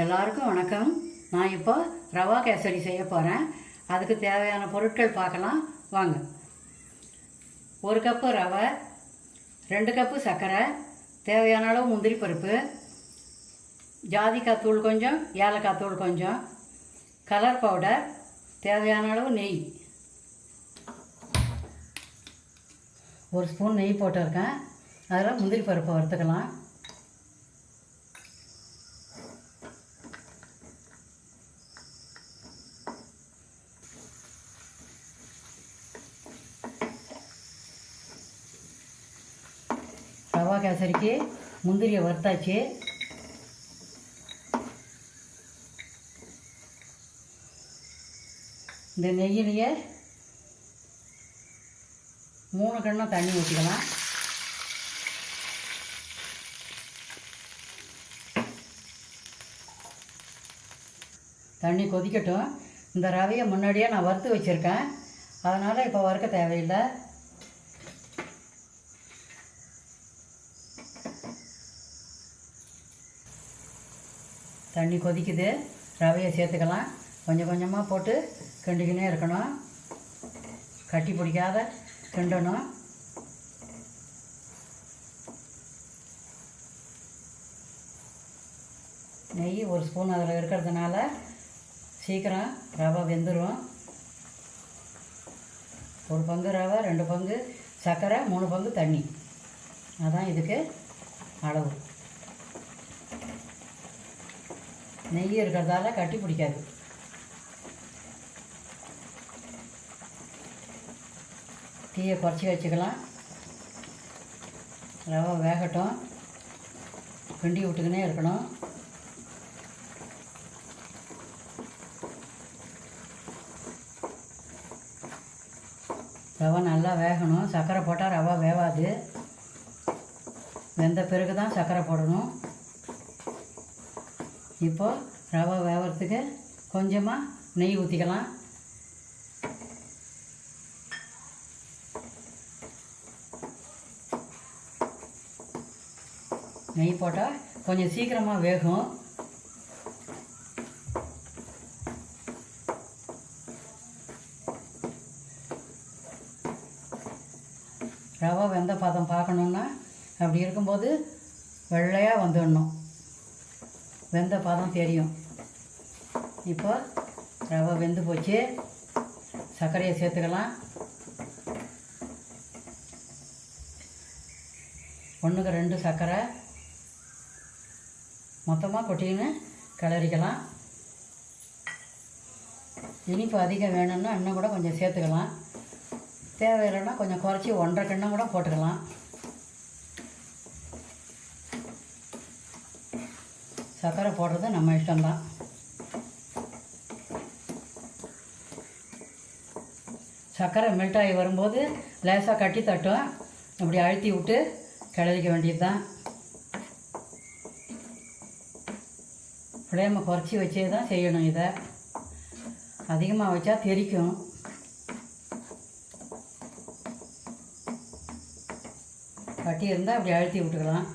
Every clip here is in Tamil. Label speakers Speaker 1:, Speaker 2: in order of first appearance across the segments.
Speaker 1: எல்லாருக்கும் வணக்கம். நான் இப்போ ரவா கேசரி செய்ய போகிறேன் அதுக்கு தேவையான பொருட்கள் பார்க்கலாம். வாங்க. ஒரு கப்பு ரவை ரெண்டு கப்பு சர்க்கரை தேவையான அளவு முந்திரி பருப்பு ஜாதிக்காய் தூள் கொஞ்சம் ஏலக்காய் தூள் கொஞ்சம் கலர் பவுடர் தேவையான அளவு நெய். ஒரு ஸ்பூன் நெய் போட்டிருக்கேன். அதில் முந்திரி பருப்பை வறுத்துக்கலாம். ரவா கேசரிக்கு முந்திரியை வறுத்தாச்சு. இந்த நெய்யிலேயே மூணு கண்ணம் தண்ணி ஊற்றிக்கலாம் தண்ணி கொதிக்கட்டும். இந்த ரவையை முன்னாடியே நான் வறுத்து வச்சுருக்கேன். அதனால் இப்போ வறுக்க தேவையில்லை. தண்ணி கொதிக்குது. ரவையை சேர்த்துக்கலாம். கொஞ்சம் கொஞ்சமாக போட்டு கிண்டிக்கினே இருக்கணும். கட்டி பிடிக்காத கிண்டணும். நெய் ஒரு ஸ்பூன் அதில் இருக்கிறதுனால சீக்கிரம் ரவை வெந்துடும் ஒரு பங்கு ரவை ரெண்டு பங்கு சர்க்கரை மூணு பங்கு தண்ணி. அதான் இதுக்கு அளவு. நெய் இருக்கிறதால கட்டி பிடிக்காது. தீயை குறைச்சி வச்சுக்கலாம். ரவை வேகட்டும். கிண்டி விட்டுக்கினே இருக்கணும். ரவை நல்லா வேகணும். சர்க்கரை போட்டால் ரவை வேவாது. வெந்த பிறகு தான் சர்க்கரை போடணும். இப்போது ரவை வேகிறதுக்கு கொஞ்சமாக நெய் ஊற்றிக்கலாம் நெய் போட்டால் கொஞ்சம் சீக்கிரமாக வேகும். ரவை வெந்த பதம் பார்க்கணுன்னா அப்படி இருக்கும்போது வெள்ளையாக வந்துடணும். வெந்த பாதம் தெரியும். இப்போ ரவை வெந்து போச்சு. சர்க்கரையை சேர்த்துக்கலாம். ஒன்றுக்கு ரெண்டு சர்க்கரை. மொத்தமாக கொட்டின்னு கிளறிக்கலாம். இனிப்பு அதிகம் வேணும்னா இன்னும் கூட கொஞ்சம் சேர்த்துக்கலாம். தேவையில்லைன்னா கொஞ்சம் குறைச்சி ஒன்றரை கிண்ணம் கூட போட்டுக்கலாம். சர்க்கரை போடுறது நம்ம இஷ்டம்தான். சர்க்கரை மெல்ட் ஆகி வரும்போது லேசாக கட்டி தட்டும். அப்படி அழுத்தி விட்டு கிளறிக்க வேண்டியது தான் ஃப்ளேமை குறைச்சி வச்சே தான் செய்யணும் இதை. அதிகமாக வச்சா தெறிக்கும் கட்டி இருந்தால் அப்படி அழுத்தி விட்டுக்கலாம்.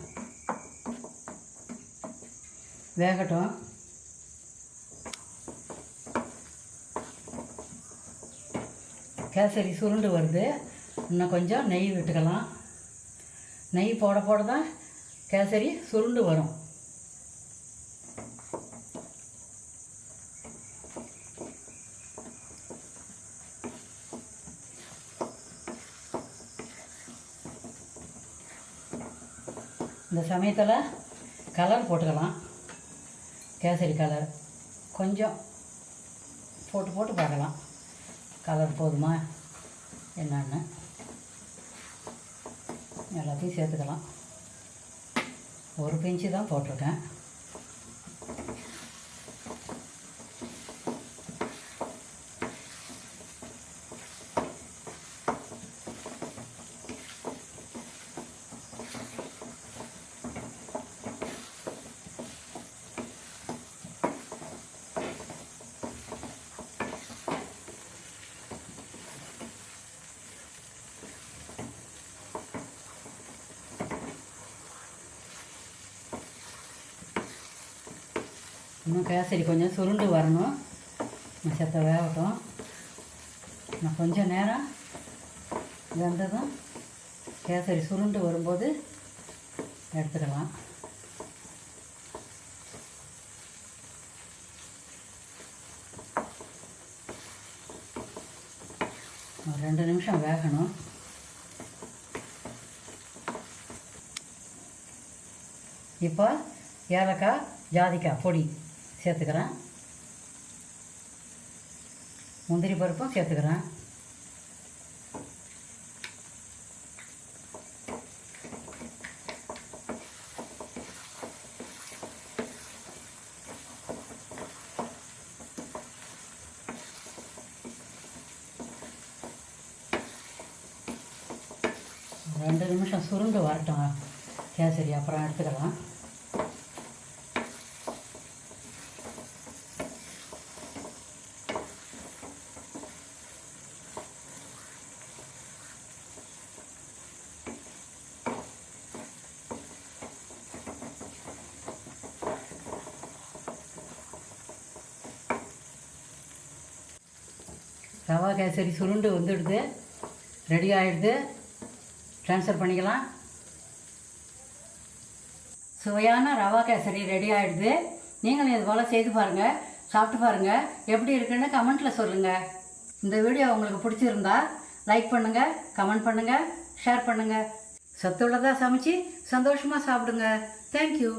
Speaker 1: வேகட்டும். கேசரி சுருண்டு வருது. இன்னும் கொஞ்சம் நெய் விட்டுக்கலாம். நெய் போட போட தான் கேசரி சுருண்டு வரும். இந்த சமயத்தில் கலர் போட்டுக்கலாம். கேசரி கலர். கொஞ்சம் போட்டு போட்டு பார்க்கலாம். கலர் போதுமா? என்னென்னு. எல்லாத்தையும் சேர்த்துக்கலாம். ஒரு பிஞ்சு தான் போட்டிருக்கேன். இன்னும் கேசரி கொஞ்சம் சுருண்டு வரணும். செத்த வேகட்டும். நான் கொஞ்சம் நேரம் வெந்ததும் கேசரி சுருண்டு வரும்போது எடுத்துக்கலாம் ஒரு ரெண்டு நிமிஷம் வேகணும். இப்போ ஏலக்காய் ஜாதிக்காய் பொடி. சேர்த்துக்கிறேன். முந்திரி பருப்பும் சேர்த்துக்கிறேன். ரெண்டு நிமிஷம் சுருண்டு வரட்டும். கேசரி அப்புறம் எடுத்துக்கலாம். ரவா கேசரி சுருண்டு வந்துடுது. ரெடி ஆகிடுது ட்ரான்ஸ்ஃபர் பண்ணிக்கலாம். சுவையான ரவா கேசரி ரெடி ஆகிடுது நீங்களும் இது போல் செய்து பாருங்கள் சாப்பிட்டு பாருங்கள் எப்படி இருக்குன்னு கமெண்ட்டில் சொல்லுங்கள் இந்த வீடியோ உங்களுக்கு பிடிச்சிருந்தா லைக் பண்ணுங்கள் கமெண்ட் பண்ணுங்கள் ஷேர் பண்ணுங்கள் சத்துள்ளதாக சமைச்சு சந்தோஷமாக சாப்பிடுங்க. தேங்க்யூ